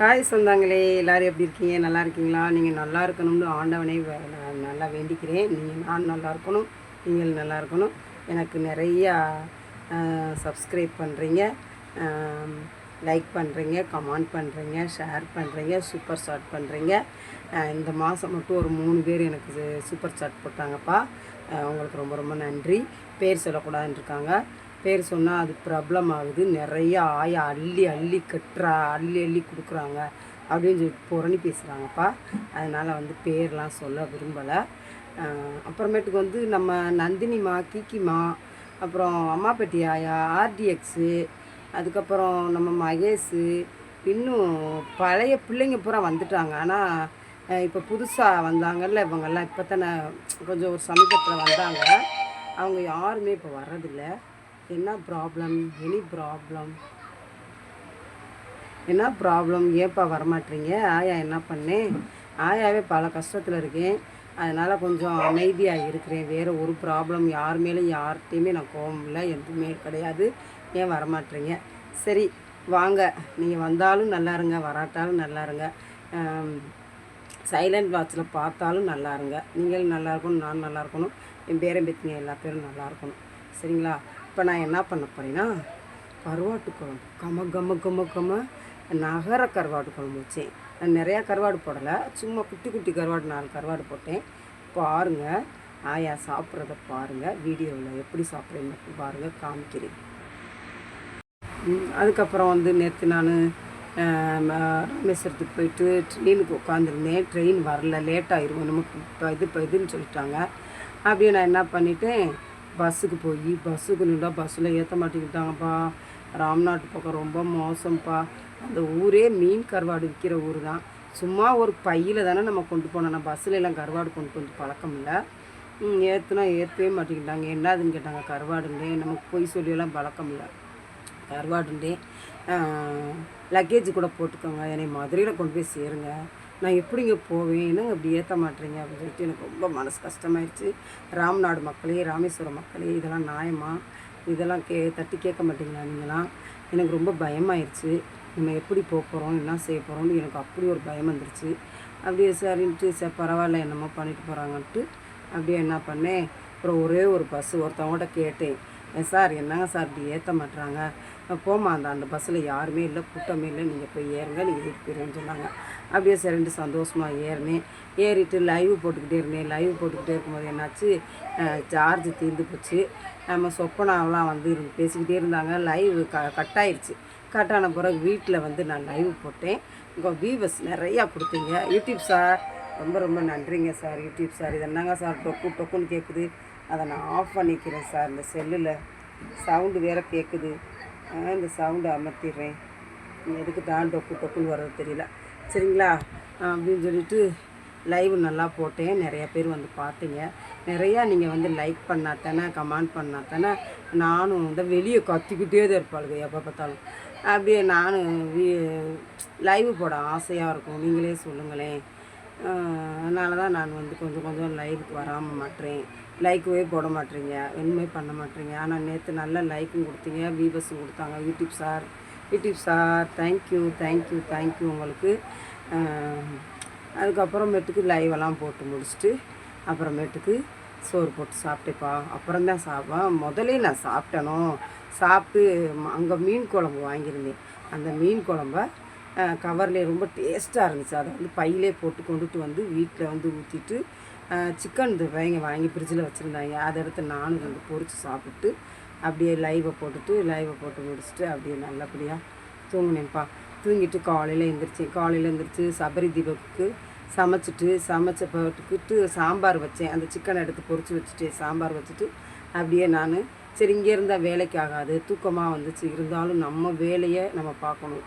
Hi சொந்தங்களே. எல்லோரும் எப்படி இருக்கீங்க? நல்லா இருக்கீங்களா? நீங்கள் நல்லா இருக்கணும்னு ஆண்டவனை நான் நல்லா வேண்டிக்கிறேன். நீங்கள் நான் நல்லா இருக்கணும். நீங்கள் நல்லா இருக்கணும். எனக்கு நிறையா சப்ஸ்கிரைப் பண்ணுறீங்க லைக் பண்ணுறீங்க கமெண்ட் பண்ணுறீங்க ஷேர் பண்ணுறீங்க சூப்பர் சாட் பண்ணுறீங்க இந்த மாதம் மட்டும் ஒரு மூணு பேர் எனக்கு சூப்பர் சாட் போட்டாங்கப்பா. உங்களுக்கு ரொம்ப ரொம்ப நன்றி. பேர் சொல்லக்கூடாதுன்னு இருக்காங்க. பேர் சொன்னால் அது ப்ராப்ளம் ஆகுது. நிறைய ஆயா அள்ளி அள்ளி கட்டுறா அள்ளி அள்ளி கொடுக்குறாங்க அப்படின்னு சொல்லிட்டு புரணி பேசுகிறாங்கப்பா அதனால் வந்து பேர்லாம் சொல்ல விரும்பலை. அப்புறமேட்டுக்கு வந்து நம்ம நந்தினிமா கீக்கிமா அப்புறம் அம்மாப்பட்டி ஆயா ஆர்டிஎக்ஸு அதுக்கப்புறம் நம்ம மகேஷு இன்னும் பழைய பிள்ளைங்க பூரா வந்துட்டாங்க. ஆனால் இப்போ புதுசாக வந்தாங்கல்ல இவங்கெல்லாம் இப்போ தானே கொஞ்சம் ஒரு சமீபத்தில் வந்தாங்க. அவங்க யாருமே இப்போ வர்றதில்ல. என்ன ப்ராப்ளம் எனி ப்ராப்ளம் என்ன ப்ராப்ளம் ஏன்ப்பா வரமாட்டீங்க? ஆயா என்ன பண்ணேன் ஆயாவே பல கஷ்டத்தில் இருக்கேன். அதனால் கொஞ்சம் அமைதியாக இருக்கிறேன். வேறு ஒரு ப்ராப்ளம் யார் மேலேயும் யார்கிட்டையுமே நான் கோவம் இல்லை. எதுவுமே கிடையாது. ஏன் வரமாட்டீங்க? சரி வாங்க. நீங்கள் வந்தாலும் நல்லா இருங்க. வராட்டாலும் நல்லா இருங்க. சைலண்ட் வாட்சில் பார்த்தாலும் நல்லா இருங்க. நீங்களும் நல்லா இருக்கணும் நான் நல்லா இருக்கணும். என் பேரன் பேத்திங்க எல்லா பேரும் நல்லா இருக்கணும். சரிங்களா? இப்போ நான் என்ன பண்ண போகிறேன்னா கருவாட்டு குழம்பு. கம கம கம கம. நகர கருவாட்டு குழம்பு வச்சேன். நான் நிறையா கருவாடு போடலை. சும்மா குட்டி குட்டி கருவாடு நாலு கருவாடு போட்டேன். பாருங்கள் ஆயா சாப்பிட்றத பாருங்கள் வீடியோவில் எப்படி சாப்பிட்றேன்னு பாருங்கள் காமிக்கிறேன். அதுக்கப்புறம் வந்து நேற்று நான் ராமேஸ்வரத்துக்கு போயிட்டு ட்ரெயினுக்கு உட்காந்துருந்தேன். ட்ரெயின் வரல. லேட் ஆயிரும். நமக்கு இப்போ இது இப்போ இதுன்னு சொல்லிட்டாங்க. அப்படியே நான் என்ன பண்ணிட்டேன் பஸ்ஸுக்கு போய் பஸ்ஸுக்கு நின்றா பஸ்ஸில் ஏற்ற மாட்டேங்கிட்டாங்கப்பா ராம்நாட்டு பக்கம் ரொம்ப மோசம்ப்பா. அந்த ஊரே மீன் கருவாடு விற்கிற ஊர் தான். சும்மா ஒரு பையில் தானே நம்ம கொண்டு போனோம். நான் பஸ்ஸில் எல்லாம் கருவாடு கொண்டு வந்து பழக்கம் இல்லை. ஏற்றுனா ஏற்றவே மாட்டேங்கிட்டாங்க என்னதுன்னு கேட்டாங்க. கருவாடுண்டே. நமக்கு பொய் சொல்லியெல்லாம் பழக்கம் இல்லை. கருவாடுண்டே. லக்கேஜ் கூட போட்டுக்கோங்க. என்னை மதுரையில் கொண்டு போய் சேருங்க. நான் எப்படிங்க போவேன்? என்னங்க இப்படி ஏற்ற மாட்டேறீங்க அப்படின்னு சொல்லிட்டு எனக்கு ரொம்ப மனசு கஷ்டமாயிடுச்சு ராம்நாடு மக்களே ராமேஸ்வரம் மக்களே இதெல்லாம் நியாயமா? இதெல்லாம் கே தட்டி கேட்க மாட்டீங்களா நீங்களாம்? எனக்கு ரொம்ப பயமாயிருச்சு. நம்ம எப்படி போக போகிறோம் என்ன செய்ய போகிறோம்னு எனக்கு அப்படி ஒரு பயம் வந்துருச்சு. அப்படியே சரின்ட்டு சரி பரவாயில்ல என்னமோ பண்ணிட்டு போகிறாங்கன்ட்டு அப்படியே என்ன பண்ணேன்? அப்புறம் ஒரே ஒரு பஸ்ஸு ஒருத்தவங்கள்ட்ட கேட்டேன். சார் என்னங்க சார் இப்படி ஏற்ற மாட்டுறாங்க போமா அந்த அந்த பஸ்ஸில் யாருமே இல்லை கூட்டமே இல்லை நீங்கள் போய் ஏறுங்க நீங்கள் வீட்டுக்கு சொன்னாங்க. அப்படியே சரின்ட்டு சந்தோஷமாக ஏறினேன் ஏறிட்டு லைவ் போட்டுக்கிட்டே இருந்தேன். லைவ் போட்டுக்கிட்டே இருக்கும்போது என்னாச்சு? சார்ஜ் தீர்ந்து போச்சு. நம்ம சொப்பனாவெலாம் வந்து இருந்து பேசிக்கிட்டே இருந்தாங்க. லைவ் க கட் ஆயிடுச்சு கட் ஆன பிறகு வீட்டில் வந்து நான் லைவ் போட்டேன். உங்கள் வியூவர்ஸ் நிறையா கொடுத்தீங்க. யூடியூப் சார் ரொம்ப ரொம்ப நன்றிங்க சார் யூடியூப் சார் இது என்னங்க சார் டொக்கு டொக்குன்னு கேட்குது அதை நான் ஆஃப் பண்ணிக்கிறேன் சார் இந்த செல்லில் சவுண்டு வேறு கேட்குது இந்த சவுண்டை அமர்த்திடுறேன். எதுக்கு தான் டொக்கு டொக்குன்னு வர்றது தெரியல. சரிங்களா? அப்படின்னு சொல்லிட்டு லைவ் நல்லா போட்டேன். நிறைய பேர் வந்து பார்த்தீங்க. நிறையா நீங்கள் வந்து லைக் பண்ணாத்தானே கமெண்ட் பண்ணாத்தானே நானும் வந்து வெளியே கத்திக்கிட்டே தான் இருப்பாளுங்க எப்போ பார்த்தாலும். அப்படியே நானும் லைவ் போட ஆசையாக இருக்கும். நீங்களே சொல்லுங்களேன். அதனால தான் நான் வந்து கொஞ்சம் கொஞ்சம் லைவுக்கு வராமல் மாட்டேறேன். லைக்குவே போட மாட்டேறீங்க வெண்மை பண்ண மாட்டேறீங்க ஆனால் நேற்று நல்ல லைக்கும் கொடுத்தீங்க வீவர்ஸும் கொடுத்தாங்க. YouTube sir YouTube sir thank you thank you thank you உங்களுக்கு. அதுக்கப்புறமேட்டுக்கு லைவெல்லாம் போட்டு முடிச்சுட்டு அப்புறமேட்டுக்கு சோறு போட்டு சாப்பிட்டேப்பா. அப்புறம் தான் சாப்பிட்டேன் முதலே நான் சாப்பிட்டேனோ சாப்பிட்டு அங்கே மீன் குழம்பு வாங்கியிருந்தேன். அந்த மீன் குழம்ப கவர்லேயே ரொம்ப டேஸ்ட்டாக இருந்துச்சு. அதை வந்து பையிலே போட்டு கொண்டுட்டு வந்து வீட்டில் வந்து ஊற்றிட்டு சிக்கன் துவைங்க வாங்கி ஃப்ரிட்ஜில் வச்சுருந்தாங்க. அதை எடுத்து நானும் ரெண்டு பொரித்து சாப்பிட்டு அப்படியே லைவை போட்டுட்டு லைவை போட்டு முடிச்சுட்டு அப்படியே நல்லபடியாக தூங்கினேன்ப்பா. தூங்கிட்டு காலையில் எழுந்திரிச்சேன் காலையில் எழுந்திரிச்சு சபரி தீபக்கு சமைச்சிட்டு சமைச்ச போட்டுக்கிட்டு சாம்பார் வச்சேன். அந்த சிக்கனை எடுத்து பொறிச்சு வச்சுட்டு சாம்பார் வச்சுட்டு அப்படியே நான் சரி இங்கே இருந்தால் வேலைக்கு ஆகாது. தூக்கமாக வந்துச்சு. இருந்தாலும் நம்ம வேலையை நம்ம பார்க்கணும்.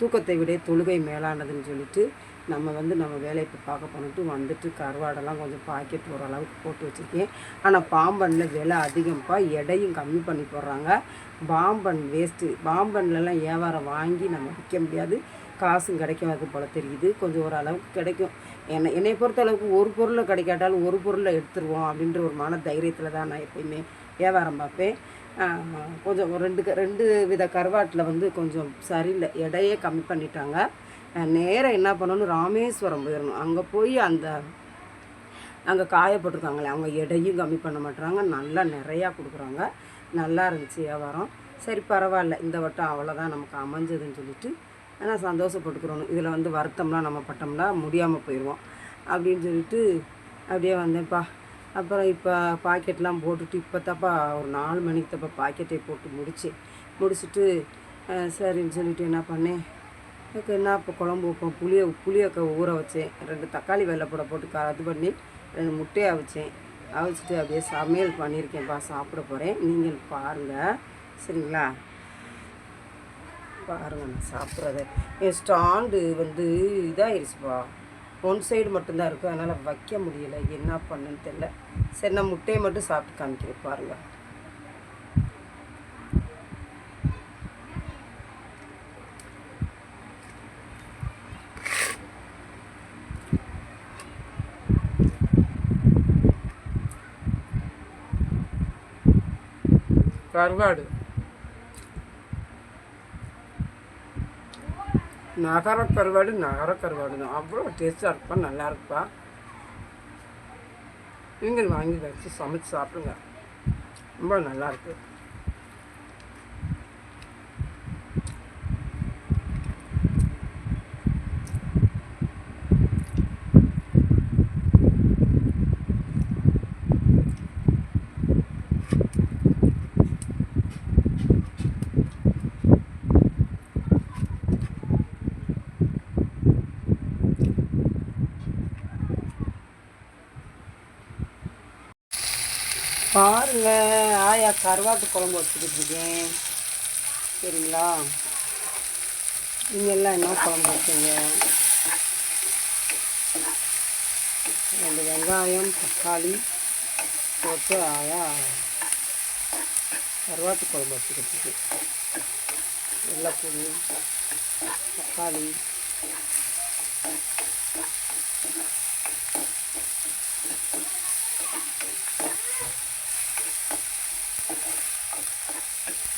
தூக்கத்தை விட தொழுகை மேலானதுன்னு சொல்லிட்டு நம்ம வந்து நம்ம வேலையை இப்போ பார்க்க போனிட்டு வந்துட்டு கருவாடெல்லாம் கொஞ்சம் பாக்கெட் போகிற அளவுக்கு போட்டு வச்சுருக்கேன். ஆனால் பாம்பனில் விலை அதிகம்ப்பா எடையும் கம்மி பண்ணி போடுறாங்க. பாம்பன் வேஸ்ட்டு பாம்பன்லலாம் வியாபாரம் வாங்கி நம்ம விற்க முடியாது. காசும் கிடைக்காது போல் தெரியுது. கொஞ்சம் ஓரளவுக்கு கிடைக்கும். என்னை என்னை பொறுத்த அளவுக்கு ஒரு பொருளை கிடைக்காட்டாலும் ஒரு பொருளை எடுத்துருவோம் அப்படின்ற ஒரு மன தைரியத்தில் தான் நான் எப்பயுமே வியாபாரம் பார்ப்பேன். கொஞ்சம் ரெண்டு க- ரெண்டு வித கருவாட்டில் வந்து கொஞ்சம் சரியில்லை. எடையே கம்மி பண்ணிட்டாங்க. நேராக என்ன பண்ணணும் ராமேஸ்வரம் போயிடணும் அங்கே போய் அந்த அங்கே காயப்பட்டிருக்காங்களே அவங்க எடையும் கம்மி பண்ண மாட்டுறாங்க நல்லா நிறையா கொடுக்குறாங்க. நல்லா இருந்துச்சு வியாபாரம். சரி பரவாயில்ல. இந்த வட்டம் அவ்வளோதான் நமக்கு அமைஞ்சதுன்னு சொல்லிட்டு ஆனால் சந்தோஷப்பட்டுக்கிறோம். இதில் வந்து வருத்தம்லாம் நம்ம பட்டோம்னா முடியாமல் போயிடுவோம் அப்படின்னு சொல்லிட்டு அப்படியே வந்தேன்ப்பா. அப்புறம் இப்போ பாக்கெட்லாம் போட்டுட்டு இப்போ தப்பா ஒரு நாலு மணிக்கு தப்பா பாக்கெட்டை போட்டு முடிச்சு முடிச்சுட்டு சரின்னு சொல்லிட்டு என்ன பண்ணேன்? எனக்கு என்ன இப்போ குழம்பு வைப்போம்? புளியை புளியை ஊற வச்சேன். ரெண்டு தக்காளி வெள்ளைப்பூட போட்டு க இது பண்ணி ரெண்டு முட்டையை அவிச்சேன். அவிச்சிட்டு அப்படியே சமையல் பண்ணியிருக்கேன்ப்பா சாப்பிட போகிறேன் நீங்கள் பாருங்கள் சரிங்களா? பாருங்கள் நான் சாப்பிட்றது. என் ஸ்டாண்டு வந்து இதாகிருச்சுப்பா ஒன் சைடு மட்டும்தான் இருக்குது அதனால் வைக்க முடியல. என்ன பண்ணுன்னு தெரியல. சரி நான் முட்டையை மட்டும் சாப்பிட்டு காமிக்கிறேன். பாருங்கள் கருவாடு நகர கருவாடு நகர கருவாடு தான் அவ்வளோ டேஸ்ட்டாக இருப்பா நல்லா இருப்பா நீங்கள் வாங்கி வச்சு சமைச்சு சாப்பிடுங்க ரொம்ப நல்லாயிருக்கு பாருங்க. ஆயா கருவாட்டு குழம்பு வச்சுக்கிட்டு இருக்கேன். சரிங்களா? நீங்கள் எல்லாம் என்ன குழம்பு வச்சுங்க? ரெண்டு வெங்காயம் தக்காளி போட்டு ஆயா கருவாட்டு குழம்பு வச்சுக்கிட்டு இருக்கேன். வெள்ளைப்பூடி தக்காளி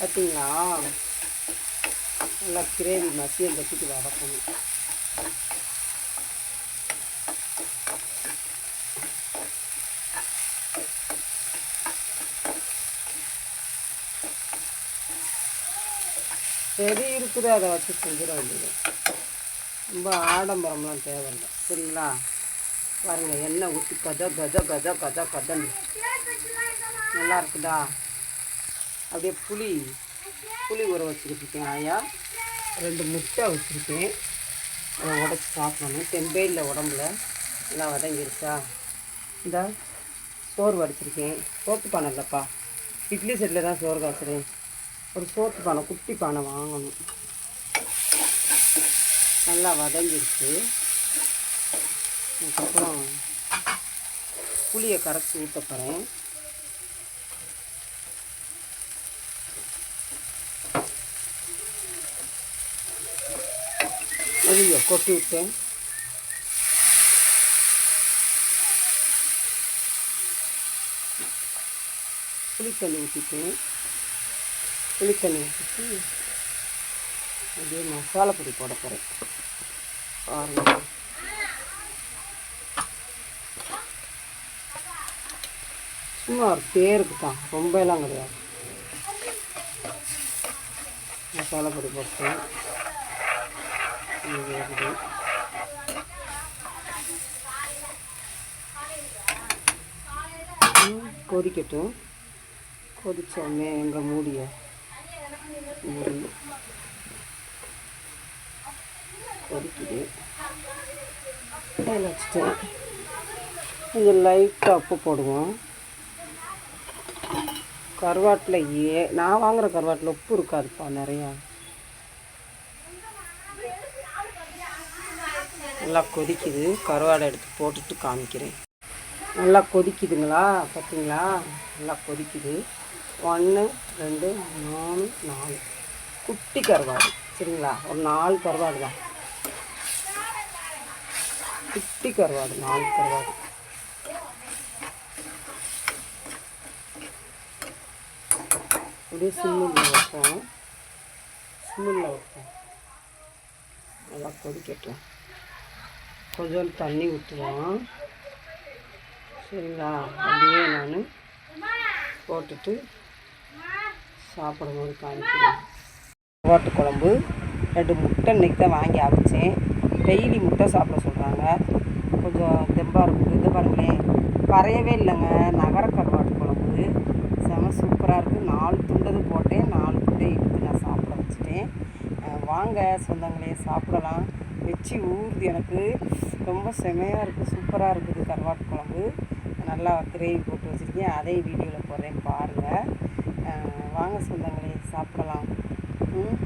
பார்த்தீங்களா நல்லா கிரேவி மசியம் கட்டிட்டு வதக்கணும். சரி இருக்குதோ அதை வச்சு செஞ்சிட வேண்டியது. ரொம்ப ஆடம்பரம்லாம் தேவையில்லை. சரிங்களா? பாருங்கள் எண்ணெய் ஊற்றி கத கத கத கத கதன்னு நல்லா இருக்குதா? அப்படியே புளி புளி ஊற வச்சுக்கிட்டு இருக்கேன் ஆயா. ரெண்டு முட்டை வச்சுருக்கேன். அதை உடச்சி சாப்பிடணும். தெம்பேயில் உடம்புல. நல்லா வதங்கிருச்சா? இந்த சோறு வடிச்சிருக்கேன். சோத்து பானை இல்லைப்பா. இட்லி செட்டில் தான் சோறு காய்ச்சுறேன். ஒரு சோத்து பானை குட்டி பானை வாங்கணும். நல்லா வதங்கிருச்சு. அதுக்கப்புறம் புளியை கரைச்சி ஊற்ற போகிறேன் ஐயோ கொட்டி விட்டேன் புளித்தண்ணி ஊற்றிட்டேன் புளித்தண்ணி ஊற்றிட்டு அப்படியே மசாலா பொடி போட போகிறேன் பாருங்க. சும்மா ஒரு பேருக்கு தான் ரொம்ப எல்லாம் கிடையாது. மசாலா பொடி போட்டேன். இது கொதிக்கட்டும். கொதிச்சோடனே எங்கள் மூடிய? மூடி. கொதிக்குது. அதில் வச்சுட்டேன் கொஞ்சம் லைட்டாக உப்பு போடுவோம். கருவாட்டில் ஏ நான் வாங்குற கருவாட்டில் உப்பு இருக்காதுப்பா நிறையா. நல்லா கொதிக்குது. கருவாடை எடுத்து போட்டுட்டு காமிக்கிறேன். நல்லா கொதிக்குதுங்களா? பார்த்தீங்களா? நல்லா கொதிக்குது. ஒன்று ரெண்டு மூணு நாலு. குட்டி கருவாடு. சரிங்களா? ஒரு நாலு கருவாடு தான். குட்டி கருவாடு நாலு கருவாடு. அப்படியே சிம்மில் வைப்போம். சிம்மில் வைப்போம். நல்லா கொதிக்கட்டும். கொஞ்சம் தண்ணி ஊற்றுவோம் சரிங்களா? அப்படியே நான் போட்டுட்டு சாப்பிடும்போது காமிக்கிறேன் கருவாட்டு குழம்பு. ரெண்டு முட்டை இன்றைக்கி தான் வாங்கி அவிச்சேன். டெய்லி முட்டை சாப்பிட சொல்கிறாங்க கொஞ்சம் தெம்பாக இருக்குது. இது பாருங்களேன். கரையவே இல்லைங்க. நகர கருவாட்டு குழம்பு. செம சூப்பராக இருக்குது நாலு துண்டது போட்டேன். நாலு துண்டை எடுத்து நான் சாப்பிட வச்சுட்டேன். வாங்க சொந்தங்களே சாப்பிடலாம். வச்சு ஊறுது எனக்கு. ரொம்ப செமையாக இருக்குது சூப்பராக இருக்குது கருவாட்டு குழம்பு. நல்லா கிரேவி போட்டு வச்சுருக்கேன். அதையும் வீடியோவில் போடுறேன் பாருங்கள் வாங்க சொந்தங்களே சாப்பிடலாம். ம்?